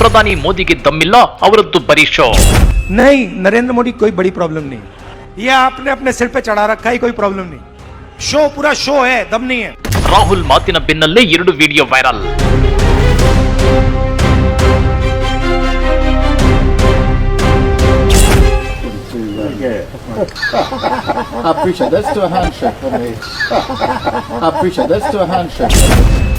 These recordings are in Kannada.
ಪ್ರಧಾನಿ ಮೋದಿಗೆ ದಮ್ಮಿಲ್ಲ ಅವರದ್ದು ಬರೀ ಶೋ नहीं नरेंद्र मोदी कोई बड़ी प्रॉब्लम नहीं ये आपने अपने सिर पे चढ़ा रखा है कोई प्रॉब्लम नहीं शो पूरा शो है दम नहीं है ರಾಹುಲ್ ಮಾತಿನ ಬೆನ್ನಲ್ಲೇ ಎರಡು video viral I appreciate Let's do a handshake for me. I appreciate Let's do a handshake.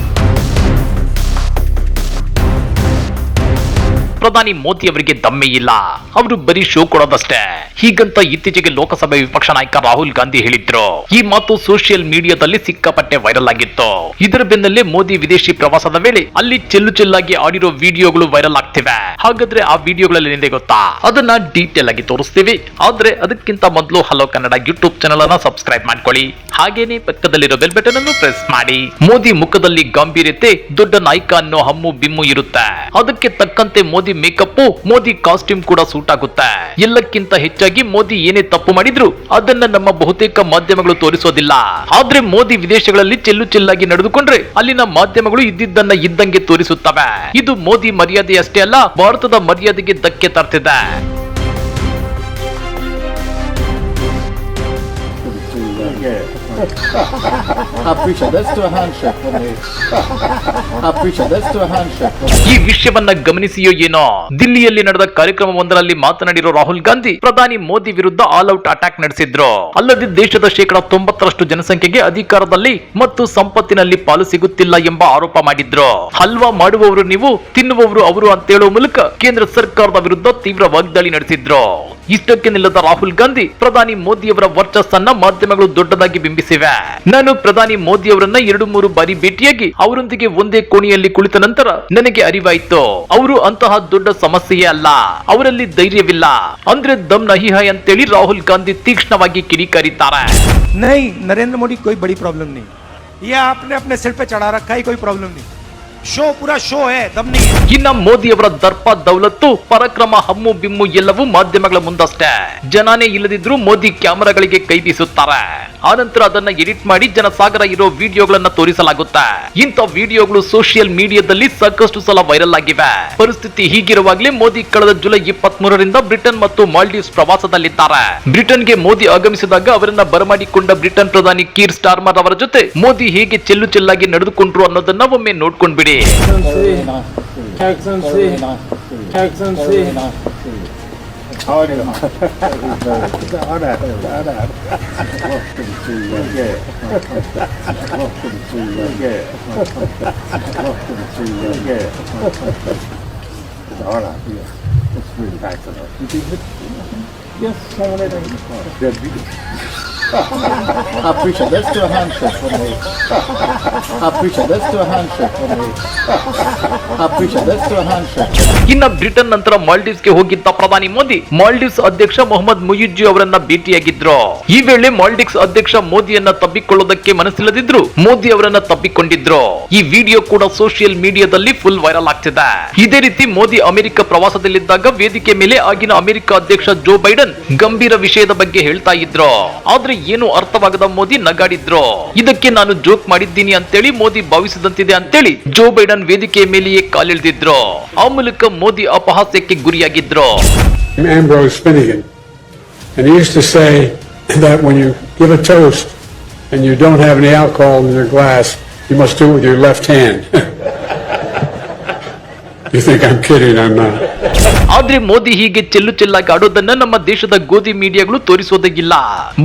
ಪ್ರಧಾನಿ ಮೋದಿ ಅವರಿಗೆ ದಮ್ಮೆ ಇಲ್ಲ. ಅವರು ಬರೀ ಶೋ ಕೊಡೋದಷ್ಟೇ. ಹೀಗಂತ ಇತ್ತೀಚೆಗೆ ಲೋಕಸಭೆ ವಿಪಕ್ಷ ನಾಯಕ ರಾಹುಲ್ ಗಾಂಧಿ ಹೇಳಿದ್ರು. ಈ ಮಾತು ಸೋಷಿಯಲ್ ಮೀಡಿಯಾದಲ್ಲಿ ಸಿಕ್ಕಾಪಟ್ಟೆ ವೈರಲ್ ಆಗಿತ್ತು. ಇದರ ಬೆನ್ನಲ್ಲೇ ಮೋದಿ ವಿದೇಶಿ ಪ್ರವಾಸದ ವೇಳೆ ಅಲ್ಲಿ ಚೆಲ್ಲು ಚೆಲ್ಲಾಗಿ ಆಡಿರೋ ವಿಡಿಯೋಗಳು ವೈರಲ್ ಆಗ್ತಿವೆ. ಹಾಗಾದ್ರೆ ಆ ವಿಡಿಯೋಗಳಲ್ಲಿ ನಿಂದೆ ಗೊತ್ತಾ? ಅದನ್ನ ಡೀಟೇಲ್ ಆಗಿ ತೋರಿಸ್ತೀವಿ. ಆದ್ರೆ ಅದಕ್ಕಿಂತ ಮೊದಲು ಹಲೋ ಕನ್ನಡ ಯೂಟ್ಯೂಬ್ ಚಾನಲ್ ಅನ್ನ ಸಬ್ಸ್ಕ್ರೈಬ್ ಮಾಡ್ಕೊಳ್ಳಿ. ಹಾಗೇನೆ ಪಕ್ಕದಲ್ಲಿರೋ ಬೆಲ್ ಬಟನ್ ಅನ್ನು ಪ್ರೆಸ್ ಮಾಡಿ. ಮೋದಿ ಮುಖದಲ್ಲಿ ಗಂಭೀರತೆ, ದೊಡ್ಡ ನಾಯಕ ಅನ್ನೋ ಹಮ್ಮು ಬಿಮ್ಮು ಇರುತ್ತೆ. ಅದಕ್ಕೆ ತಕ್ಕಂತೆ ಮೋದಿ ಮೇಕಪ್ ಮೋದಿ ಕಾಸ್ಟ್ಯೂಮ್ ಕೂಡ ಸೂಟ್ ಆಗುತ್ತೆ. ಎಲ್ಲಕ್ಕಿಂತ ಹೆಚ್ಚಾಗಿ ಮೋದಿ ಏನೇ ತಪ್ಪು ಮಾಡಿದ್ರು, ಅದನ್ನ ನಮ್ಮ ಬಹುತೇಕ ಮಾಧ್ಯಮಗಳು ತೋರಿಸೋದಿಲ್ಲ. ಆದ್ರೆ ಮೋದಿ ವಿದೇಶಗಳಲ್ಲಿ ಚೆಲ್ಲು ಚೆಲ್ಲಾಗಿ ನಡೆದುಕೊಂಡ್ರೆ ಅಲ್ಲಿನ ಮಾಧ್ಯಮಗಳು ಇದ್ದಿದ್ದನ್ನ ಇದ್ದಂಗೆ ತೋರಿಸುತ್ತವೆ. ಇದು ಮೋದಿ ಮರ್ಯಾದೆ ಅಷ್ಟೇ ಅಲ್ಲ ಭಾರತದ ಮರ್ಯಾದೆಗೆ ಧಕ್ಕೆ ತರ್ತಿದೆ ಈ ವಿಷಯವನ್ನ ಗಮನಿಸಿಯೋ ಏನೋ? ದಿಲ್ಲಿಯಲ್ಲಿ ನಡೆದ ಕಾರ್ಯಕ್ರಮವೊಂದರಲ್ಲಿ ಮಾತನಾಡಿರೋ ರಾಹುಲ್ ಗಾಂಧಿ, ಪ್ರಧಾನಿ ಮೋದಿ ವಿರುದ್ಧ ಆಲ್ ಔಟ್ ಅಟ್ಯಾಕ್ ನಡೆಸಿದ್ರು. ಅಲ್ಲದೆ ದೇಶದ ಶೇಕಡ ತೊಂಬತ್ತರಷ್ಟು ಜನಸಂಖ್ಯೆಗೆ ಅಧಿಕಾರದಲ್ಲಿ ಮತ್ತು ಸಂಪತ್ತಿನಲ್ಲಿ ಪಾಲು ಸಿಗುತ್ತಿಲ್ಲ ಎಂಬ ಆರೋಪ ಮಾಡಿದ್ರು. ಹಲ್ವಾ ಮಾಡುವವರು ನೀವು, ತಿನ್ನುವವರು ಅವರು ಅಂತ ಹೇಳುವ ಮೂಲಕ ಕೇಂದ್ರ ಸರ್ಕಾರದ ವಿರುದ್ಧ ತೀವ್ರ ವಾಗ್ದಾಳಿ ನಡೆಸಿದ್ರು. ಇಷ್ಟಕ್ಕೆ ನಿಲ್ಲದ ರಾಹುಲ್ ಗಾಂಧಿ ಪ್ರಧಾನಿ ಮೋದಿಯವರ ವರ್ಚಸ್ಸನ್ನ ಮಾಧ್ಯಮಗಳು ದೊಡ್ಡದಾಗಿ ಬಿಂಬಿಸಿವೆ ನಾನು ಪ್ರಧಾನಿ ಮೋದಿ ಅವರನ್ನ ಎರಡು ಮೂರು ಬಾರಿ ಭೇಟಿಯಾಗಿ ಅವರೊಂದಿಗೆ ಒಂದೇ ಕೋಣೆಯಲ್ಲಿ ಕುಳಿತ ನಂತರ ನನಗೆ ಅರಿವಾಯ್ತು ಅವರು ಅಂತಹ ದೊಡ್ಡ ಸಮಸ್ಯೆಯೇ ಅಲ್ಲ ಅವರಲ್ಲಿ ಧೈರ್ಯವಿಲ್ಲ ಅಂದ್ರೆ ದಮ್ ನಹಿ ಹೈ ಅಂತೇಳಿ ರಾಹುಲ್ ಗಾಂಧಿ ತೀಕ್ಷ್ಣವಾಗಿ ಕಿಡಿಕಾರಿದ್ದಾರೆ नहीं नरेंद्र मोदी कोई बड़ी प्रॉब्लम नहीं ये आपने अपने सिर पे चढ़ा रखा है कोई प्रॉब्लम नहीं ಶೋ ಪುರ ಶೋ ಹೇ ದಮ್ನಿ ಇನ್ನ ಮೋದಿಯವರ ದರ್ಪ ದೌಲತ್ತು, ಪರಕ್ರಮ, ಹಮ್ಮು ಬಿಮ್ಮು ಎಲ್ಲವೂ ಮಾಧ್ಯಮಗಳ ಮುಂದಷ್ಟೇ. ಜನಾನೇ ಇಲ್ಲದಿದ್ರು ಮೋದಿ ಕ್ಯಾಮೆರಾಗಳಿಗೆ ಕೈ ಬೀಸುತ್ತಾರೆ. ಆನಂತರ ಅದನ್ನ ಎಡಿಟ್ ಮಾಡಿ ಜನಸಾಗರ ಇರೋ ವಿಡಿಯೋಗಳನ್ನ ತೋರಿಸಲಾಗುತ್ತೆ ಇಂಥ ವಿಡಿಯೋಗಳು ಸೋಷಿಯಲ್ ಮೀಡಿಯಾದಲ್ಲಿ ಸಾಕಷ್ಟು ಸಲ ವೈರಲ್ ಆಗಿವೆ ಪರಿಸ್ಥಿತಿ ಹೀಗಿರುವಾಗಲೇ ಮೋದಿ ಕಳೆದ ಜುಲೈ ಇಪ್ಪತ್ತ್ ಮೂರರಿಂದ ಬ್ರಿಟನ್ ಮತ್ತು ಮಾಲ್ಡೀವ್ಸ್ ಪ್ರವಾಸದಲ್ಲಿದ್ದಾರೆ ಬ್ರಿಟನ್ಗೆ ಮೋದಿ ಆಗಮಿಸಿದಾಗ ಅವರನ್ನ ಬರಮಾಡಿಕೊಂಡ ಬ್ರಿಟನ್ ಪ್ರಧಾನಿ ಕೀರ್ ಸ್ಟಾರ್ಮರ್ ಅವರ ಜೊತೆ ಮೋದಿ ಹೇಗೆ ಚೆಲ್ಲು ಚೆಲ್ಲಾಗಿ ನಡೆದುಕೊಂಡ್ರು ಅನ್ನೋದನ್ನ ಒಮ್ಮೆ ನೋಡ್ಕೊಂಡ್ಬಿಡಿ harder. The harder, the harder. Welcome to uh, yeah. Welcome to uh, yeah. Welcome to uh, yeah. The harder, yeah. It's really nice of us. Yes, I want to. That'd. I appreciate Let's do a handshake for me. I appreciate Let's do a handshake for me. ಇನ್ನ ಬ್ರಿಟನ್ ನಂತರ ಮಾಲ್ಡೀವ್ಸ್ಗೆ ಹೋಗಿದ್ದ ಪ್ರಧಾನಿ ಮೋದಿ, ಮಾಲ್ಡೀವ್ಸ್ ಅಧ್ಯಕ್ಷ ಮೊಹಮ್ಮದ್ ಮುಯುಜ್ಜಿ ಅವರನ್ನ ಭೇಟಿಯಾಗಿದ್ರು. ಈ ವೇಳೆ ಮಾಲ್ಡೀವ್ಸ್ ಅಧ್ಯಕ್ಷ ಮೋದಿಯನ್ನ ತಬ್ಬಿಕೊಳ್ಳೋದಕ್ಕೆ ಮನಸ್ಸಿಲ್ಲದಿದ್ರು ಮೋದಿ ಅವರನ್ನ ತಬ್ಬಿಕೊಂಡಿದ್ರು. ಈ ವಿಡಿಯೋ ಕೂಡ ಸೋಷಿಯಲ್ ಮೀಡಿಯಾದಲ್ಲಿ ಫುಲ್ ವೈರಲ್ ಆಗ್ತಿದೆ. ಇದೇ ರೀತಿ ಮೋದಿ ಅಮೆರಿಕ ಪ್ರವಾಸದಲ್ಲಿದ್ದಾಗ ವೇದಿಕೆ ಮೇಲೆ ಆಗಿನ ಅಮೆರಿಕ ಅಧ್ಯಕ್ಷ ಜೋ ಬೈಡನ್ ಗಂಭೀರ ವಿಷಯದ ಬಗ್ಗೆ ಹೇಳ್ತಾ ಇದ್ರು. ಆದ್ರೆ ಏನು ಅರ್ಥವಾಗದ ಮೋದಿ ನಗಾಡಿದ್ರು ಇದಕ್ಕೆ ನಾನು ಜೋಕ್ ಮಾಡಿದ್ದೀನಿ ಅಂತೇಳಿ ಮೋದಿ ಭಾವಿಸಿದಂತಿದೆ ಅಂತೇಳಿ ಜೋ ಬೈಡನ್ ವೇದಿಕೆಯ ಮೇಲೆಯೇ ಕಾಲಿಳಿದಿದ್ರು ಆ ಮೂಲಕ Modi ಅಪಹಾಸ್ಯಕ್ಕೆ ಗುರಿಯಾಗಿದ್ರು and you don't have any alcohol in your glass, you must do it with your left hand. you think I'm kidding? I'm not. ಆದ್ರೆ ಮೋದಿ ಹೀಗೆ ಚೆಲ್ಲು ಚೆಲ್ಲಾಗಿ ಆಡೋದನ್ನ ನಮ್ಮ ದೇಶದ ಗೋಧಿ ಮೀಡಿಯಾಗಳು ತೋರಿಸೋದಾಗಿಲ್ಲ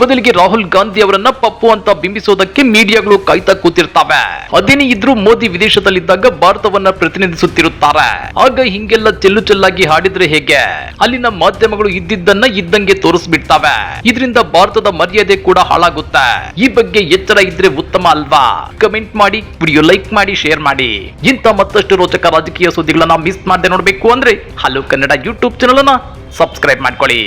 ಬದಲಿಗೆ ರಾಹುಲ್ ಗಾಂಧಿ ಅವರನ್ನ ಪಪ್ಪು ಅಂತ ಬಿಂಬಿಸೋದಕ್ಕೆ ಮೀಡಿಯಾಗಳು ಕಾಯ್ತಾ ಕೂತಿರ್ತವೆ. ಅದೇನೇ ಇದ್ರೂ ಮೋದಿ ವಿದೇಶದಲ್ಲಿದ್ದಾಗ ಭಾರತವನ್ನ ಪ್ರತಿನಿಧಿಸುತ್ತಿರುತ್ತಾರೆ. ಆಗ ಹಿಂಗೆಲ್ಲ ಚೆಲ್ಲು ಚೆಲ್ಲಾಗಿ ಹಾಡಿದ್ರೆ ಹೇಗೆ? ಅಲ್ಲಿನ ಮಾಧ್ಯಮಗಳು ಇದ್ದಿದ್ದನ್ನ ಇದ್ದಂಗೆ ತೋರಿಸ್ಬಿಡ್ತವೆ. ಇದರಿಂದ ಭಾರತದ ಮರ್ಯಾದೆ ಕೂಡ ಹಾಳಾಗುತ್ತೆ. ಈ ಬಗ್ಗೆ ಎಚ್ಚರ ಇದ್ರೆ ಉತ್ತಮ ಅಲ್ವಾ? ಕಮೆಂಟ್ ಮಾಡಿ, ವಿಡಿಯೋ ಲೈಕ್ ಮಾಡಿ, ಶೇರ್ ಮಾಡಿ. ಇಂಥ ಮತ್ತಷ್ಟು ರೋಚಕ ರಾಜಕೀಯ ಸುದ್ದಿಗಳನ್ನ ಮಿಸ್ ಮಾಡದೆ ನೋಡ್ಬೇಕು ಅಂದ್ರೆ ಹಲೋ ಕನ್ನಡ ಯೂಟ್ಯೂಬ್ ಚಾನಲ್ ಅನ್ನ ಸಬ್ಸ್ಕ್ರೈಬ್ ಮಾಡ್ಕೊಳ್ಳಿ.